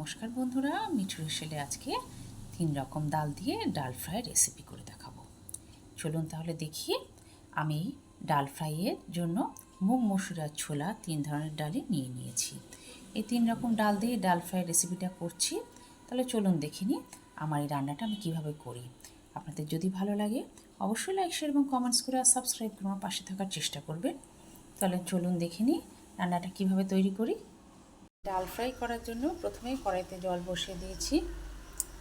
নমস্কার বন্ধুরা, মিঠু হেসেলে আজকে তিন রকম ডাল দিয়ে ডাল ফ্রাই রেসিপি করে দেখাবো। চলুন তাহলে দেখি, আমি ডাল ফ্রাইয়ের জন্য মুগ মসুর আর ছোলা তিন ধরনের ডালই নিয়ে নিয়েছি। এই তিন রকম ডাল দিয়ে ডাল ফ্রাই রেসিপিটা করছি, তাহলে চলুন দেখে নিই আমার এই রান্নাটা আমি কীভাবে করি। আপনাদের যদি ভালো লাগে, অবশ্যই লাইক শেয়ার এবং কমেন্টস করে আর সাবস্ক্রাইব করে আমার পাশে থাকার চেষ্টা করবেন। তাহলে চলুন দেখে নিই রান্নাটা কীভাবে তৈরি করি। ডাল ফ্রাই করার জন্য প্রথমেই কড়াইতে জল বসিয়ে দিয়েছি।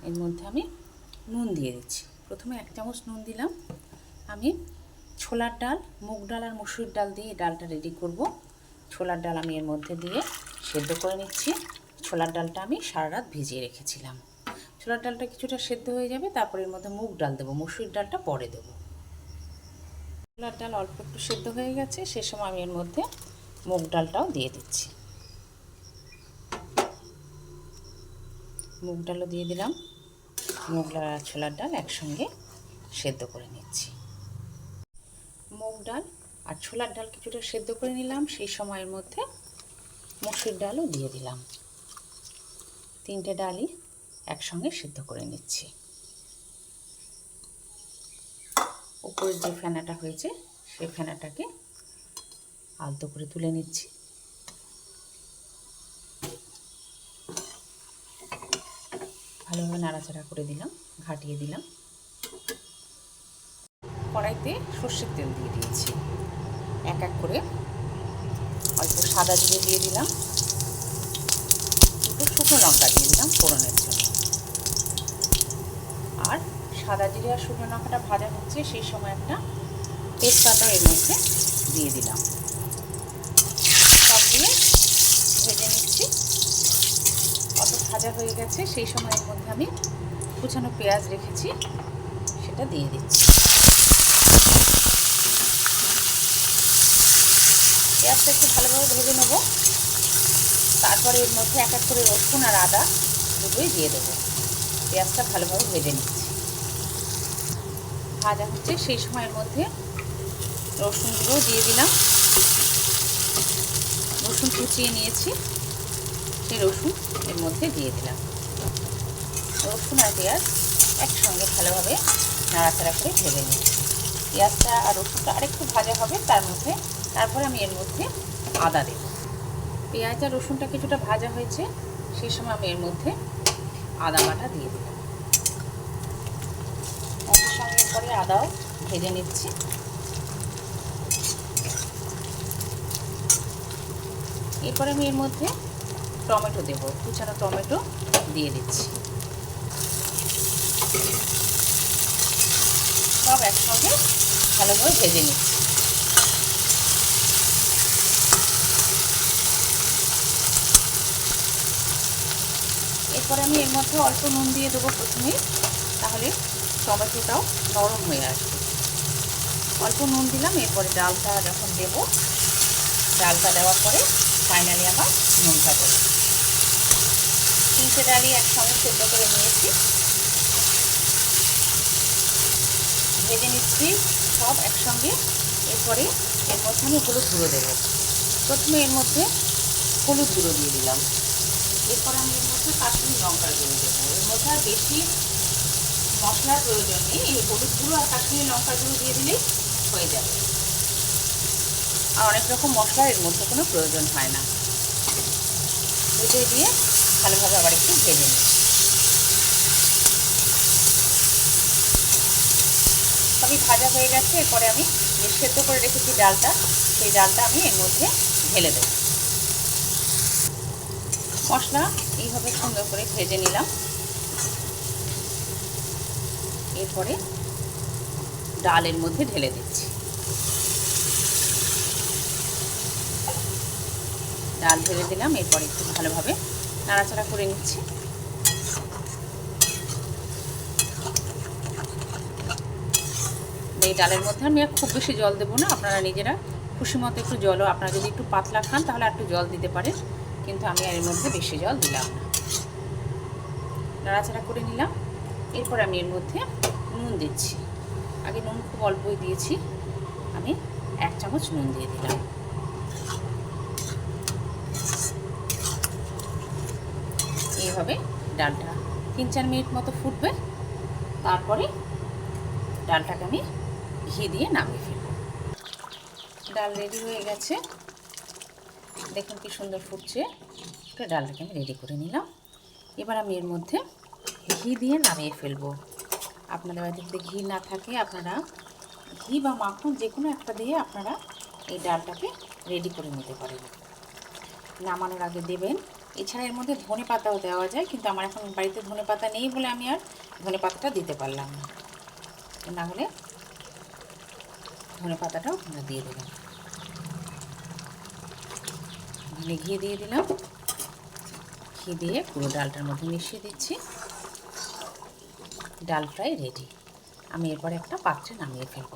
এর মধ্যে আমি নুন দিয়ে দিচ্ছি। প্রথমে এক চামচ নুন দিলাম। আমি ছোলার ডাল, মুগ ডাল আর মসুর ডাল দিয়ে ডালটা রেডি করব। ছোলার ডাল আমি এর মধ্যে দিয়ে সেদ্ধ করে নিচ্ছি। ছোলার ডালটা আমি সারা রাত ভিজিয়ে রেখেছিলাম। ছোলার ডালটা কিছুটা সেদ্ধ হয়ে যাবে, তারপর এর মধ্যে মুগ ডাল দেবো। মসুর ডালটা পরে দেবো। ছোলার ডাল অল্প একটু সেদ্ধ হয়ে গেছে, সে সময় আমি এর মধ্যে মুগ ডালটাও দিয়ে দিচ্ছি। মুগ ডালও দিয়ে দিলাম। মুগ ডাল আর ছোলার ডাল একসঙ্গে সেদ্ধ করে নিচ্ছি। মুগ ডাল আর ছোলার ডাল কিছুটা সেদ্ধ করে নিলাম, সেই সময়ের মধ্যে মসুর ডালও দিয়ে দিলাম। তিনটে ডালই একসঙ্গে সেদ্ধ করে নিচ্ছি। উপরের যে ফেনাটা হয়েছে সেই ফেনাটাকে আলতো করে তুলে নিচ্ছি। ভালোভাবে নাড়াচাড়া করে দিলাম, ঘাটিয়ে দিলাম। কড়াইতে সর্ষের তেল দিয়ে দিয়েছি। এক এক করে অল্প সাদা জিরে দিয়ে দিলাম। দুটো শুকনো লঙ্কা দিয়ে দিলাম ফোড়নের জন্য। আর সাদা জিরে আর শুকনো লঙ্কাটা ভাজা হচ্ছে, সেই সময় একটা তেজপাতা এর মধ্যে দিয়ে দিলাম সব দিয়ে ভেজে নিচ্ছি অত ভাজা হয়ে গেছে, সেই সময়ের মধ্যে আমি কুচানো পেঁয়াজ রেখেছি, সেটা দিয়ে দিচ্ছি। পেঁয়াজটা একটু ভালোভাবে ভেজে নেব। তারপরে এর মধ্যে এক এক করে রসুন আর আদা দুটোই দিয়ে দেবো। পেঁয়াজটা ভালোভাবে ভেজে নিচ্ছি। ভাজা হচ্ছে, সেই সময়ের মধ্যে রসুনগুলোও দিয়ে দিলাম। রসুন কুচিয়ে নিয়েছি। সেই রসুন এর মধ্যে দিয়ে দিলাম। রসুন আর পেঁয়াজ একসঙ্গে ভালোভাবে নাড়াচাড়া করে ভেজে নিচ্ছি। পেঁয়াজটা আর রসুনটা আরেকটু ভাজা হবে, তার মধ্যে তারপরে আমি এর মধ্যে আদা দেব। পেঁয়াজ আর রসুনটা কিছুটা ভাজা হয়েছে সেই সময় আমি এর মধ্যে আদা বাটা দিয়ে দিলাম। পরে আদাও ভেজে নিচ্ছি। এরপরে আমি এর মধ্যে টমেটো দেবো। কুচানো টমেটো দিয়ে দিচ্ছি। সব একসঙ্গে ভালোভাবে ভেজে নিচ্ছি। এরপরে আমি এর মধ্যে অল্প নুন দিয়ে দেবো প্রথমেই তাহলে টমেটোটাও নরম হয়ে আসবে। অল্প নুন দিলাম, এরপরে ডালটা যখন দেব, ডালটা দেওয়ার পরে ফাইনালি আমার নুনটা দেবো। তিনটে ডালই একসঙ্গে সেদ্ধ করে নিয়েছি। ভেজে নিচ্ছি সব একসঙ্গে। এরপরে এর মধ্যে আমি হলুদ গুঁড়ো দেবো। প্রথমে এর মধ্যে হলুদ গুঁড়ো দিয়ে দিলাম। এরপর আমি এর মধ্যে কাশ্মীর লঙ্কার গুঁড়ো দেবো। এর মধ্যে আর বেশি মশলার প্রয়োজন নেই। এই হলুদ গুঁড়ো আর কাশ্মীর লঙ্কার গুঁড়ো দিয়ে দিলেই হয়ে যাবে। আর অনেক রকম মশলার এর মধ্যে কোনো প্রয়োজন হয় না। দুটোই দিয়ে ভালোভাবে আবার একটু ভেজে নিই। সবই ভাজা হয়ে গেছে, এরপরে আমি যে সেদ্ধ করে রেখেছি ডালটা। সেই ডালটা আমি এর মধ্যে ঢেলে দেবো। মশলা এইভাবে সুন্দর করে ভেজে নিলাম। এরপরে ডালের মধ্যে ঢেলে দিচ্ছি। ডাল ঢেলে দিলাম, এরপরে একটু ভালোভাবে নাড়াচাড়া করে নিচ্ছি। এই ডালের মধ্যে আমি খুব বেশি জল দেবো না, আপনারা নিজেরা খুশি মতো একটু জলও, আপনারা যদি একটু পাতলা খান তাহলে একটু জল দিতে পারেন, কিন্তু আমি এর মধ্যে বেশি জল দিলাম না। নাড়াচাড়া করে নিলাম, এরপর আমি এর মধ্যে নুন দিচ্ছি। আগে নুন খুব অল্পই দিয়েছি, আমি এক চামচ নুন দিয়ে দিলাম। এইভাবে ডালটা তিন চার মিনিট মতো ফুটবে। তারপরে ডালটাকে আমি ঘি দিয়ে নামিয়ে ফেলব। ডাল রেডি হয়ে গেছে। দেখুন কি সুন্দর ফুটছে। তো ডালটাকে আমি রেডি করে নিলাম। এবার আমি এর মধ্যে ঘি দিয়ে নামিয়ে ফেলব। আপনাদের বাড়িতে যদি ঘি না থাকে, আপনারা ঘি বা মাখন যে কোনো একটা দিয়ে আপনারা এই ডালটাকে রেডি করে নিতে পারেন। নামানোর আগে দেবেন এছাড়া এর মধ্যে ধনে পাতাও দেওয়া যায়, কিন্তু আমার এখন বাড়িতে ধনে পাতা নেই বলে আমি আর ধনে পাতাটা দিতে পারলাম না। না হলে ধনে পাতাটাও আপনারা দিয়ে দেবেন ধনে ঘি দিয়ে দিলাম। ঘি দিয়ে পুরো ডালটার মধ্যে মিশিয়ে দিচ্ছি। ডাল ফ্রাই রেডি আমি এরপরে একটা পাত্রে নামিয়ে ফেলব।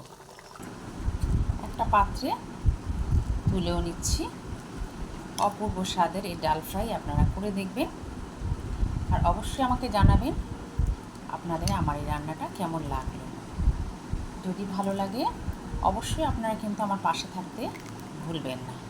একটা পাত্রে তুলেও নিচ্ছি। অপূর্ব স্বাদের এই ডাল ফ্রাই আপনারা করে দেখবেন। আর অবশ্যই আমাকে জানাবেন আপনাদের আমার এই রান্নাটা কেমন লাগল। যদি ভালো লাগে, অবশ্যই আপনারা কিন্তু আমার পাশে থাকতে ভুলবেন না।